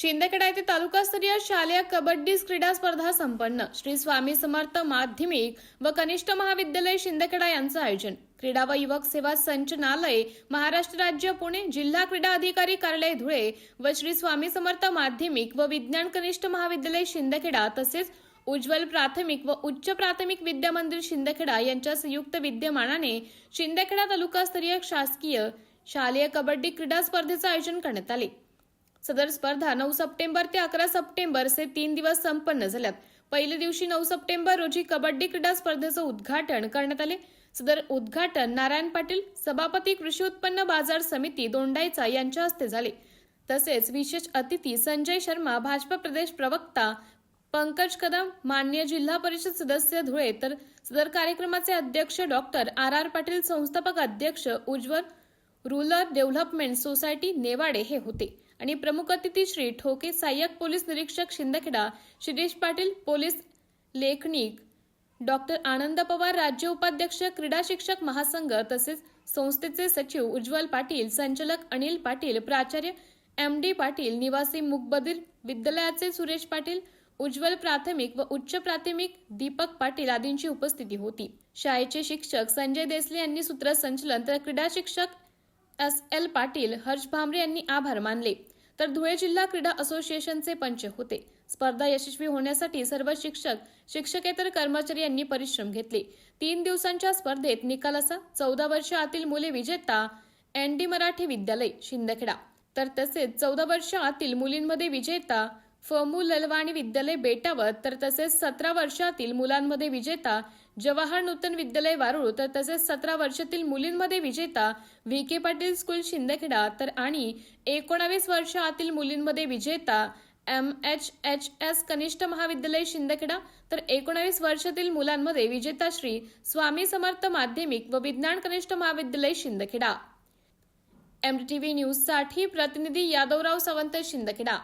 शिंदखेडा येथे तालुकास्तरीय शालेय कबड्डी क्रीडा स्पर्धा संपन्न. श्री स्वामी समर्थ माध्यमिक व कनिष्ठ महाविद्यालय शिंदखेडा यांचं आयोजन. क्रीडा व युवक सेवा संचनालय महाराष्ट्र राज्य पुणे जिल्हा क्रीडा अधिकारी कार्यालय धुळे व श्री स्वामी समर्थ माध्यमिक व विज्ञान कनिष्ठ महाविद्यालय शिंदखेडा तसेच उज्ज्वल प्राथमिक व उच्च प्राथमिक विद्या मंदिर शिंदखेडा यांच्या संयुक्त विद्यमानाने शिंदखेडा तालुकास्तरीय शासकीय शालेय कबड्डी क्रीडा स्पर्धेचं आयोजन करण्यात आले. सदर स्पर्धा नऊ सप्टेंबर ते अकरा सप्टेंबर असे तीन दिवस संपन्न झाल्यात. पहिल्या दिवशी नऊ सप्टेंबर रोजी कबड्डी क्रीडा स्पर्धेचं उद्घाटन करण्यात आले. सदर उद्घाटन नारायण पाटील सभापती कृषी उत्पन्न बाजार समिती दोंडाईचा यांच्या हस्ते झाले. तसेच विशेष अतिथी संजय शर्मा भाजपा प्रदेश प्रवक्ता पंकज कदम मान्य जिल्हा परिषद सदस्य धुळे तर सदर कार्यक्रमाचे अध्यक्ष डॉक्टर आर आर पाटील संस्थापक अध्यक्ष Ujjwal rural development society Newade हे होते. आणि प्रमुख अतिथी श्री ठोके सहाय्यक पोलीस निरीक्षक शिंदखेडा शिरीष पाटील पोलीस लेखनिक डॉक्टर आनंद पवार राज्य उपाध्यक्ष क्रीडा शिक्षक महासंघ तसेच संस्थेचे सचिव उज्ज्वल पाटील संचालक अनिल पाटील प्राचार्य एम डी पाटील निवासी मुकबदीर विद्यालयाचे सुरेश पाटील उज्ज्वल प्राथमिक व उच्च प्राथमिक दीपक पाटील आदींची उपस्थिती होती. शाळेचे शिक्षक संजय देसले यांनी सूत्रसंचलन तर क्रीडा शिक्षक एस एल पाटील हर्ष भामरे यांनी आभार मानले. तर धुळे जिल्हा क्रीडा असोसिएशनचे पंच होते. स्पर्धा यशस्वी होण्यासाठी सर्व शिक्षक शिक्षकेतर कर्मचारी यांनी परिश्रम घेतले. तीन दिवसांच्या स्पर्धेत निकाल असा चौदा वर्ष आतील मुले विजेता एन डी मराठी विद्यालय शिंदखेडा. तर तसेच चौदा वर्ष आतील मुलींमध्ये विजेता फमू ललवाणी विद्यालय बेटावत तर तसेच सतरा वर्षातील मुलांमध्ये विजेता जवाहर नूतन विद्यालय वारुळ तर तसेच सतरा वर्षातील मुलींमध्ये विजेता V K Patil school Shindkheda तर आणि एकोणावीस वर्ष आतील मुलींमध्ये विजेता एम एच एच एस कनिष्ठ महाविद्यालय शिंदखेडा तर एकोणावीस वर्षातील मुलांमध्ये विजेता श्री स्वामी समर्थ माध्यमिक व विज्ञान कनिष्ठ महाविद्यालय शिंदखेडा. एमटीव्ही न्यूजसाठी प्रतिनिधी यादवराव सावंत शिंदखेडा.